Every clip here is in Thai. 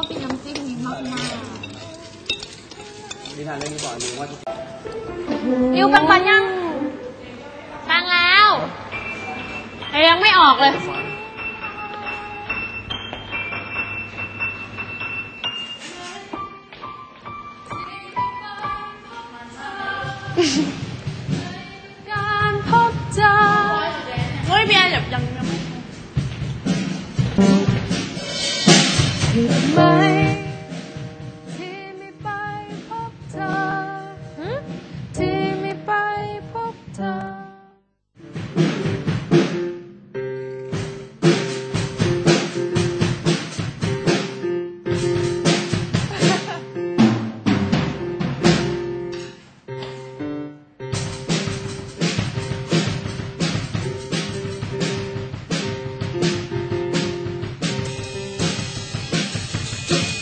อบกินน้ำจิ้มนี้มากนิทานเรื่องนี้บอกนิวว่าทุกๆนิวเป็นปันยังปังแล้วแต่ยังไม่ออกเลยก อุ๊ย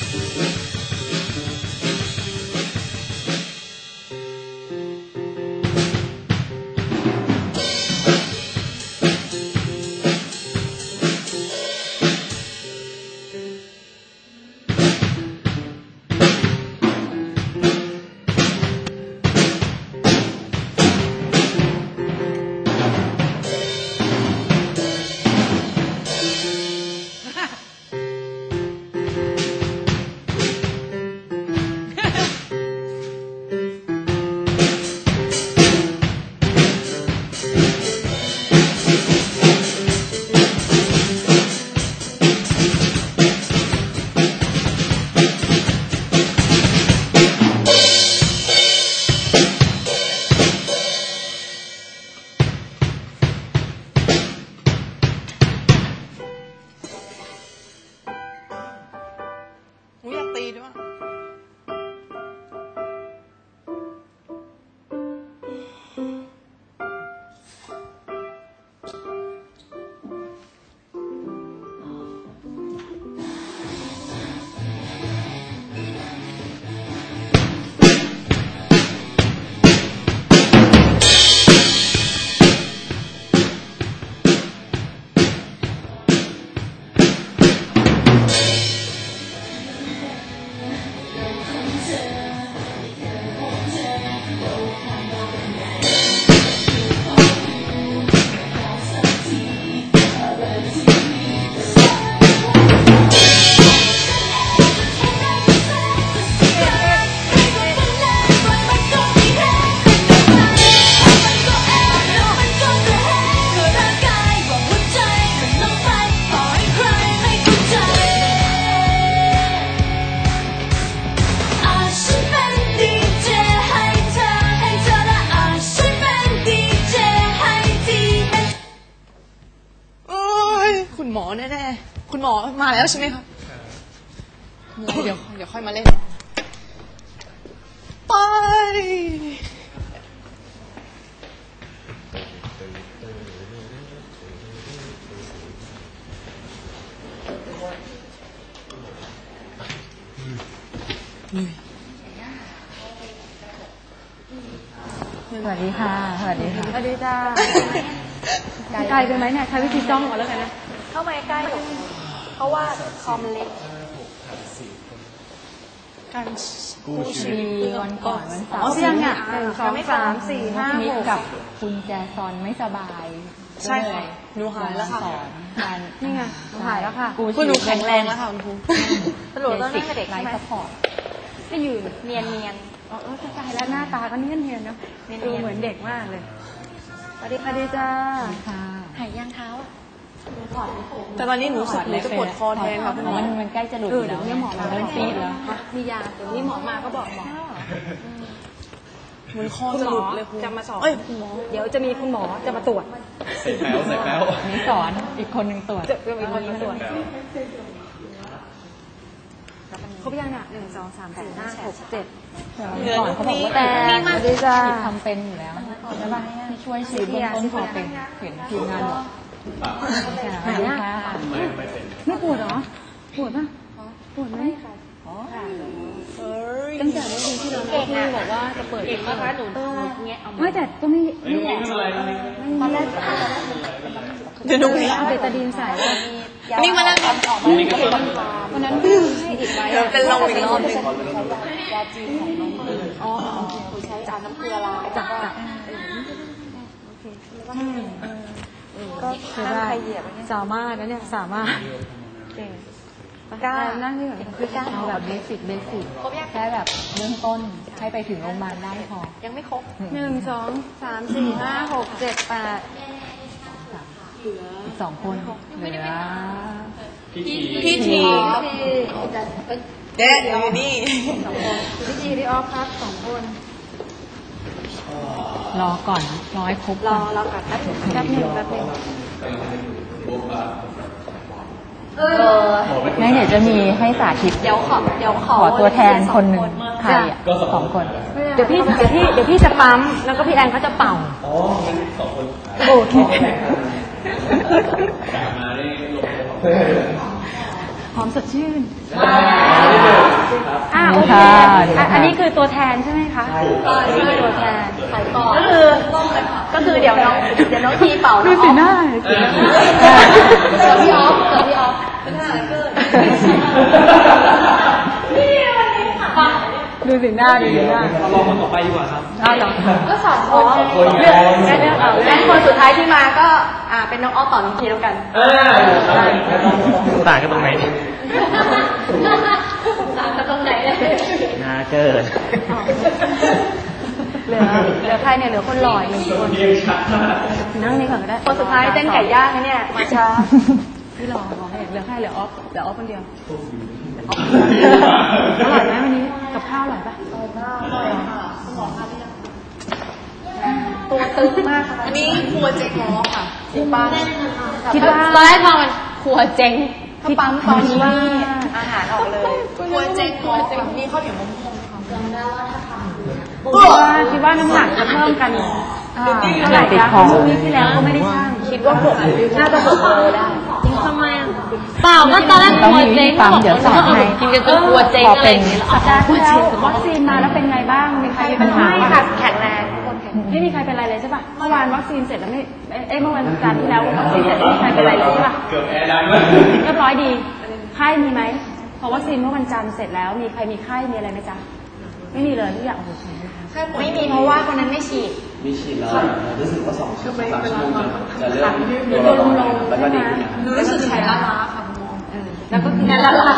อ มอมาแล้วใช่ไหมคะเดี๋ยวเดี๋ยวค่อยมาเล่น ไป สวัสดีค่ะ สวัสดีค่ะสวัสดีจ้าไกลไปไหมเนี่ย ใช้วิธีจ้องก่อนแล้วกันนะ เข้ามาใกล้ เพราะว่าคอมเล็กการกู้ชีวิตมีวันก่อนวันเสาร์อ๋อที่ยังอะหนึ่งสองสามสี่ห้าหกกับคุณแจซอนไม่สบายใช่ค่ะหนูหายแล้วค่ะสอนการนี่ไงหายแล้วค่ะกู้คุณหนูชีวิตแข็งแรงแล้วค่ะคุณครูสรุปตอนนั้นเด็กไลใช่ไหมฟ์สปอร์ตก็ยืนเนียนเนียนเออเข้าใจแล้วหน้าตาก็เนียนเนียนๆเนาะเนียนๆดูเหมือนเด็กมากเลยสวัสดีค่ะดีจ้าค่ะหายย่างเท้าอะถอดไม่ถูก แต่ตอนนี้หนูรู้สึกหนูจะปวดคอแทนค่ะคุณหมอมันมันใกล้จะหลุดเอออยู่เดี๋แล้ยววเนี่ยหมอมาเริ่มซีดแล้ว มียาเดี๋ยวนี้หมอมาก็บอกหมอ เหมือนคอคุณจะหมหอลุดเลยครูจะมาสอบ เอ้ยคุณหมอเดี๋ยวจะมีคุณหมอจะมาตรวจ เสร็จแล้วเสร็จแล้ว นี่สอนอีกคนหนึ่งตรวจจะจะมีคนมาตรวจ ครบยังเนี่ยหนึ่งสองสามสี่ห้าหกเจ็ดเมื่อก่อนเขาบอกว่าแต่แต่สวัสดีจ้าผิดทำเป็นอยู่แล้วใช่ป่ะที่ช่วยชีวิตเบื้องต้นพอเป็นเห็นทีมงานบอก สวัสดีค่ะไม่ไม่เป็นไม่ปวดเหรอ ปวดป่ะ ปวดไหมเอ้ยตั้งแต่เมื่อคืนที่เราเก่งอะบอกว่าจะเปิดเก่งมากคะหนูเงี้ยเอาไม่แต่ก็ไม่ไม่เป็นไรไม่เป็นไรตอนแรกเดี๋ยวหนูเอาเบตาดีนใส่แล้วพนี่มานั่งตรงนี้ก็เปิดวันนั้นให้อีกไว้เดี๋ยวเป็นลมอีกรอบหนึงยาจีนของน้องอ๋อใช้จานน้ำเกลือล้างจับจับ ก็คือว่าสามารถนะเนี่ยสามารถเก่ง กล้านั่งที่แบบคือกล้าเอาแบบเบสิกเบสิกแค่แบบเบื้องต้นให้ไปถึงโรงพยาบาลได้พอ ยังไม่ครบ หนึ่งสองสามสี่ห้าหกเจ็ดแปดอีกสองคนเหลือพี่ทีพี่ทีเด็ดอยู่นี่พี่จีพี่ออฟครับสองคน รอก่อนรอให้ครบรอรอก่อนแป๊บนึงแป๊บนึงแป๊บนึงงั้นเดี๋ยวจะมีให้สาธิตเดี๋ยวขอเดี๋ยวขขออตัวแทนคนหนึ่งใครอะสองคน เดี๋ยวพี่เดี๋ยวพี่เดี๋ยวพี่จะปั๊มแล้วก็พี่แอนเขาจะเป่าอ๋องั้นสองคนโอเคกลับมาได้ลงพร้อมสดชื่นอ่าโอเคค่ะอะอันนี้คือตัวแทนใช่ไหมคะก็นี่คือตัวแทน ขายก่อนก็คือก็คือเดี๋ยวน้องเดี๋ยวน้องทีเป่าดูสีหน้าเดี๋ยวพี่ออฟเดี๋ยวพี่ออฟเป็นทหารเกิดดูสีหน้าดูสีหน้าเราลองคนต่อไปดีกว่าครับ อ้าวเหรอก็สองคนเลือกได้เลือกเอาและคนสุดท้ายที่มาก็อ่าเป็นน้องออฟต่อน้องทีแล้วกัน เออต่างกันตรงไหน นเลยน่าเกิดเหลือเหลือใครเนี่ยเหลือคนหล่ออีกหนึ่งคนเรียกชัดมากนั่งนี่ก่อนก็ได้คนสุดท้ายเต้นไก่ย่างนะเนี่ยมาช้าพี่หล่อหล่อให้เหลือใครเหลือออฟเหลือออฟคนเดียวอร่อยไหมวันนี้กับข้าวอร่อยปะตัวตึงมากค่ะอันนี้ครัวเจ๊ง้อค่ะคุณป้าคิดว่าตอนแรกมองมันครัวเจ๊งคิดปั๊มตอนนี้ว่า อาหารออกเลยครัวเจ๊ง้อมีข้าวเหนียวมะม่วงค่ะคิดว่าคิดว่าน้ำหนักจะเพิ่มกันเท่าไหร่จ๊ะปีที่แล้วก็ไม่ได้ช่างคิดว่าหกน่าจะหกโลได้ทำไมอะเปล่าก็ตอนแรกครัวเจ๊งบอกว่ากินกันจนครัวเจ๊งอะไรอย่างเงี้ยสัปดาห์ที่แล้ววัคซีนมาแล้วเป็นไงบ้างมีใครมีปัญหาไม่บ้างค่ะแข็งแรงทุกคนแข็งไม่มีใครเป็นไรเลยใช่ป่ะ เมื่อวานวัคซีนเสร็จแล้วไม่ เอ้ยเมื่อวันจันทร์ที่แล้ววัคซีนเสร็จไม่มีใครเป็นไรเลยใช่ป่ะ เกือบแอร์ดังเลยเรียบร้อยดี ไข้มีไหมพอวัคซีนเมื่อวันจันทร์เสร็จแล้วมีใครมีไข้มีอะไรไหมจ๊ะไม่มีเลยทุกอย่างโอเคไม่มีเพราะว่าคนนั้นไม่ฉีดมีฉีดแล้วรู้สึกว่าสองชั่วโมงสามชั่วโมงจะเริ่มตัวลงแล้วก็ดีขึ้นรู้สึกแขนล้าล้าค่ะแล้วก็คือแขนล้าล้า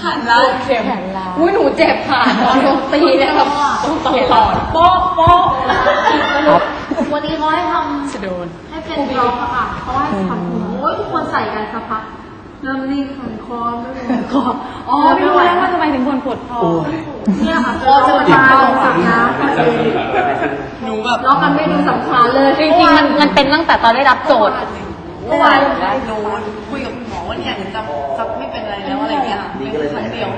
ขันล้าเข็มแขนลาอุ้ยหนูเจ็บค่ะตอนโดนตีเนี่ยแบบต้องตลอดโป๊ะโป๊ะวันนี้เขาให้ทจะโดนำให้เป็นกรอบอะค่ะเพราะว่าทำโอ้ยทุกคนใส่กันสักพัก เริ่มนี่ขันคอไม่รู้คออ๋อไม่รู้แล้วว่าทำไมถึงคนปวดคอเนี่ยค่ะคอจะมาตายลงสักน้ำหนูแบบแล้วมันไม่ดูสำคัญเลยจริงๆมันมันเป็นตั้งแต่ตอนได้รับโจทย์เมื่อวานหนูคุยกับคุณหมอว่าเนี่ยหนูจะซักไม่เป็นอะไรแล้วอะไรเงี้ยเป็นครั้งเดียว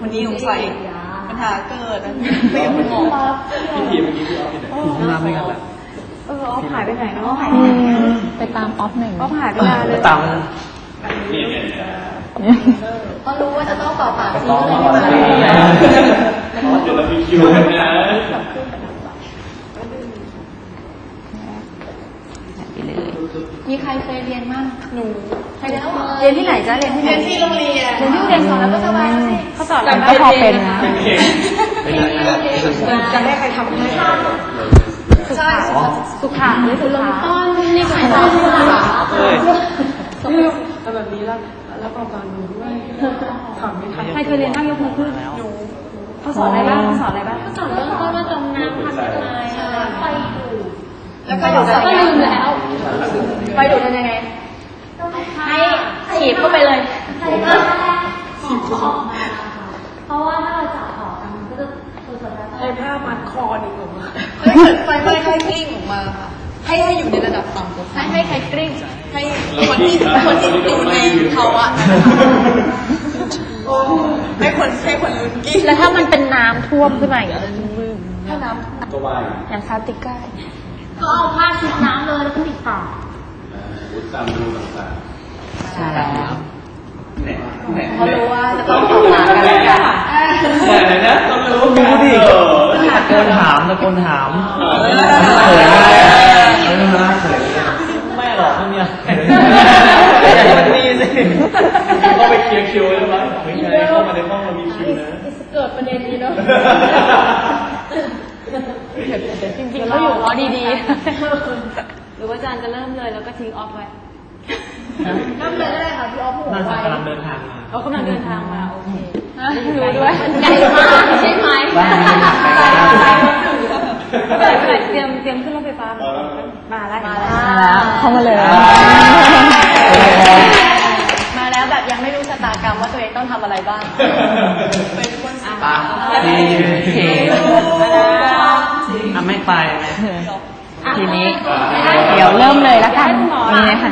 วันนี้หนูใส่ปัญหาเกิดคุยกับคุณหมอพี่ทีเมื่อกี้พี่ออฟที่ไหนห้องน้ำด้วยกันแหละเออออฟหายไปไหนเนาะไปตามออฟหนึ่งออฟหายไปนานเลยตาม นี่เนี่ยก็รู้ว่าจะต้องต่อปากซีต้องเลยมาใช่เลยไหมเดี๋ยวเรามีคิวนะมีใครเคยเรียนมั่งหนูใครเรียนเรียนที่ไหนจ๊ะเรียนที่ไหนเรียนที่โรงเรียนเรียนที่เรียนสอนแล้วก็สบายสิเขาสอนอะไรก็พอเป็นนะเป็นเก่งเป็นยังไงจะได้ใครทำให้ใช่สุขาหรือสุขาต้นนี่คือต้นที่หลั งเฮ้ยแต่แบบนี้แล้วแล้วประมาณหนูด้วยถามไม่ทันใครเคยเรียนบ้างยกมือขึ้นเขาสอนอะไรบ้างเขาสอนอะไรบ้างสอนเรื่องต้นว่าจมน้ำทำยังไงไฟดูดแล้วก็อยู่แล้วก็ลืมแล้วไปดูกันยังไงให้ฉีดเข้าไปเลยเพราะว่าถ้าเราจับหอกันมันก็จะตัวสดไอ้ผ้ามัดคอดีกว่าถ้าเกิดไฟไหม้ให้กลิ้งออกมาค่ะให้ให้อยู่ในระดับต่ำกว่าให้ให้ใครกริ้ง ให้คนที่คนที่อยู่ในภาวะนั้นให้คนให้คนลุ้นกลิ้งแล้วถ้ามันเป็นน้ำท่วมขึ้นมาอย่างเงี้ยถ้าน้ก็ว่าอย่างซาติก้าก็เอาผ้าชุบน้ำเลยแล้วก็ปิดปากตามดูต่างใช่แล้วๆเนี่ยเนี่ยำเขารู้ว่าจะต้องตอบหากันแล้วกันแต่นะต้องรู้รู้ดิตะโกนถามตะโกนถามเขินเขินไม่หรอกไม่มีอะไร มันดีสิเข้าไปเคลียร์คิวแล้วมั้งไม่ใช่เข้ามาในห้องเรามีคิวนะเกิดประเด็นนี้เนาะจริงๆก็อยู่อ๋อดีๆ หรือว่าอาจารย์จะเริ่มเลยแล้วก็ทิ้งออฟไว้น้ำเลยก็ได้ค่ะพี่ออฟหัวน่าจะไว้กำลังเดินทางมาเขากำลังเดินทางมาโอเคดูด้วยไกลมากใช่ไหมบ้านนี้เปิดเปิดเตรียมเตรียมขึ้นรถไฟฟ้า มาแล้วมาแล้วเข้ามาเลย มาแล้วแบบยังไม่รู้ชะตากรรมว่าตัวเองต้องทำอะไรบ้าง เป็นคนสปาทีเคอะไม่ไปไหมทีนี้ เดี๋ยวเริ่มเลยแล้วกันนี่เลยค่ะ